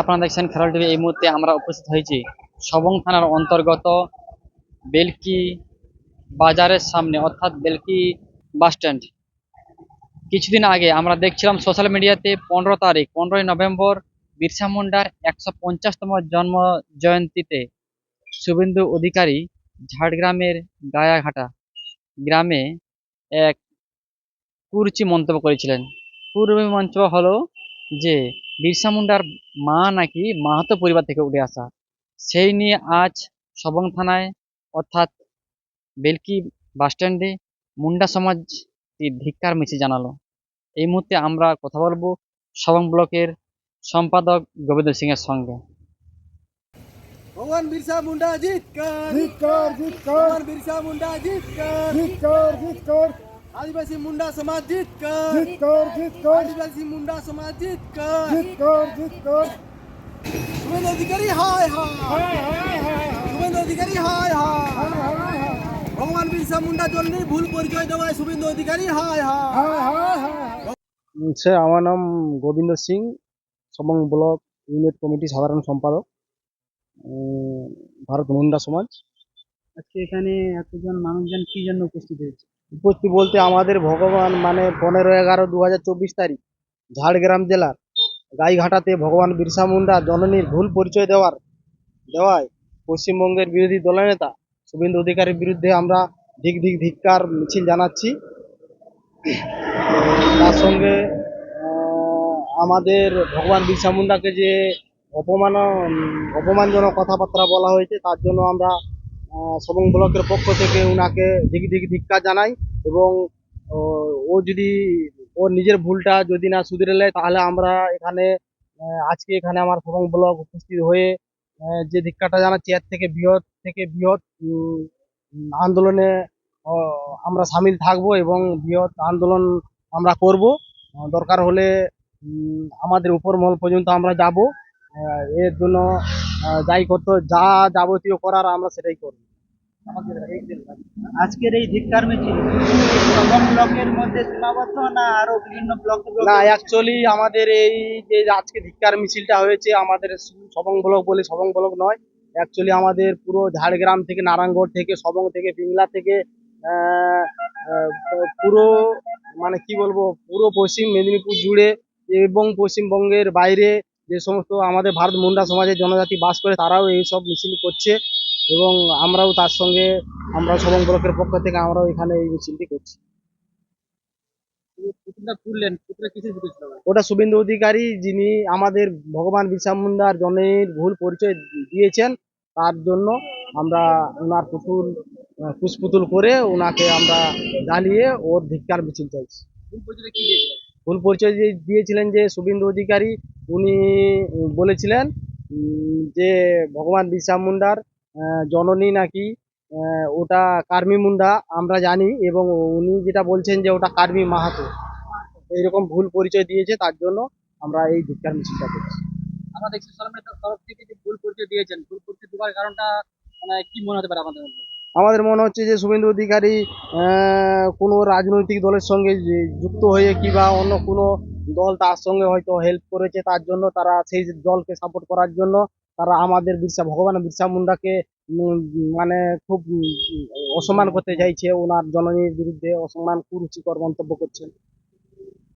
আপনারা দেখছেন খেলার টিভি, এই মুহূর্তে আমরা উপস্থিত হয়েছি সবং থানার অন্তর্গত বেলকি বাজারের সামনে, অর্থাৎ বেলকি বাস স্ট্যান্ড। কিছুদিন আগে আমরা দেখছিলাম সোশ্যাল মিডিয়াতে পনেরো তারিখ, পনেরোই নভেম্বর বিরসা মুন্ডার একশো পঞ্চাশতম জন্ম জয়ন্তীতে শুভেন্দু অধিকারী ঝাড়গ্রামের গায়াঘাটা গ্রামে এক কুরুচি মন্তব্য করেছিলেন। কুরুচি মন্তব্য হলো যে বিরসা মুন্ডার মা নাকি মাহাতো পরিবার থেকে উঠে আসা। সেই নিয়ে আজ সবং থানায় অর্থাৎ বেলকি বাসস্ট্যান্ডে মুন্ডা সমাজ ধিক্কার মিছিল জানালো। এই মুহূর্তে আমরা কথা বলব সবং ব্লকের সম্পাদক গোবিন্দ সিং এর সঙ্গে। ভগবান বিরসা মুন্ডা জিৎকার। বিরসা মুন্ডা জিৎকার। मुंडा जीत कर जीत कर जीत कर आदिवासी मुंडा समाज जीत कर जीत कर जीत कर आदिवासी मुंडा समाज जीत कर जीत कर जीत कर शुभेंद्र अधिकारी हाय हाय শুভেন্দু অধিকারী হায় হায় ভগবান বিরসা মুন্ডা জন্য ভুল পরিচয় দেওয়ায় শুভেন্দু অধিকারী হায় হায় স্যার আমার নাম Gobinda Singh Sabang block unit committee সাধারণ সম্পাদক উম, ভারত মুন্ডা সমাজ আজকে এখানে এতজন মানুষজন কি জন্য উপস্থিত হয়েছে? উপস্থিত বলতে আমাদের ভগবান মানে পনেরো এগারো দু তারিখ, ঝাড়গ্রাম জেলার গাইঘাটাতে ভগবান বিরসা মুন্ডা জননীর ভুল পরিচয় দেওয়ার, দেওয়ায় পশ্চিমবঙ্গের বিরোধী দলনেতা শুভেন্দু অধিকারীর বিরুদ্ধে আমরা ধিক ধিক ধিক্কার, মিছিল জানাচ্ছি। তার সঙ্গে আমাদের ভগবান বিরসা মুন্ডাকে যে অপমান অপমানজনক কথাবার্তা বলা হয়েছে, তার জন্য আমরা সবং ব্লকের পক্ষ থেকে উনাকে ধিক ধিক ধিক্কার জানাই এবং ও যদি, ওর নিজের ভুলটা যদি না শুধরে নেয়, তাহলে আমরা এখানে আজকে এখানে আমার সবং ব্লক উপস্থিত হয়ে যে ধিক্কারটা জানাচ্ছি, এর থেকে বৃহৎ থেকে বৃহৎ আন্দোলনে আমরা সামিল থাকব এবং বৃহৎ আন্দোলন আমরা করব। দরকার হলে আমাদের উপর মহল পর্যন্ত আমরা যাব। এর জন্য যাই করতে যা যাবতীয় করার আমরা সেটাই করব। আজকের এই ধিক্কার মিছিল ব্লকের মধ্যে সীমাবদ্ধ না আরও বিভিন্ন ব্লক না অ্যাকচুয়ালি আমাদের এই যে আজকে ধিক্কার মিছিলটা হয়েছে আমাদের সবং ব্লক বলে সবং ব্লক নয়। অ্যাকচুয়ালি আমাদের পুরো ঝাড়গ্রাম থেকে নারায়ণগড় থেকে সবং থেকে পিংলা থেকে পুরো মানে কি বলব পুরো পশ্চিম মেদিনীপুর জুড়ে এবং পশ্চিমবঙ্গের বাইরে যে সমস্ত আমাদের ভারত মুন্ডা সমাজের জনজাতি বাস করে তারাও এই সব মিছিল করছে এবং আমরাও তার সঙ্গে আমরা সবং ব্লকের পক্ষ থেকে আমরাও এখানে এই মিছিলটি করছি। ওটা শুভেন্দু অধিকারী যিনি আমাদের ভগবান বিরসা মুন্ডার জনের ভুল পরিচয় দিয়েছেন তার জন্য আমরা ওনার পুতুল কুশপুতুল করে ওনাকে আমরা জ্বালিয়ে ওর ধিক্কার মিছিল চাইছি কি দিয়েছিলেন? ভুল পরিচয় যে দিয়েছিলেন যে শুভেন্দু অধিকারী, উনি বলেছিলেন যে ভগবান বিরসা মুন্ডার জননী নাকি ওটা কার্মি মুন্ডা, আমরা জানি এবং উনি যেটা বলছেন যে ওটা কার্মি মাহাতো। এইরকম ভুল পরিচয় দিয়েছে, তার জন্য আমরা এই ধিক্কার মিছিলটা করছি। মিডিয়ার তরফ থেকে যে ভুল পরিচয় দিয়েছেন, ভুল পরিচয় দেওয়ার কারণটা মানে কি মনে হতে পারে আমাদের মধ্যে? আমাদের মনে হচ্ছে যে শুভেন্দু অধিকারী কোনো রাজনৈতিক দলের সঙ্গে যুক্ত হয়ে কিংবা অন্য কোনো দল তার সঙ্গে হয়তো হেল্প করেছে, তার জন্য তারা সেই দলকে সাপোর্ট করার জন্য তারা আমাদের বিরসা, ভগবান বিরসা মুন্ডাকে মানে খুব অসম্মান করতে চাইছে। ওনার জননীর বিরুদ্ধে অসম্মান, কুরুচিকর মন্তব্য করছেন।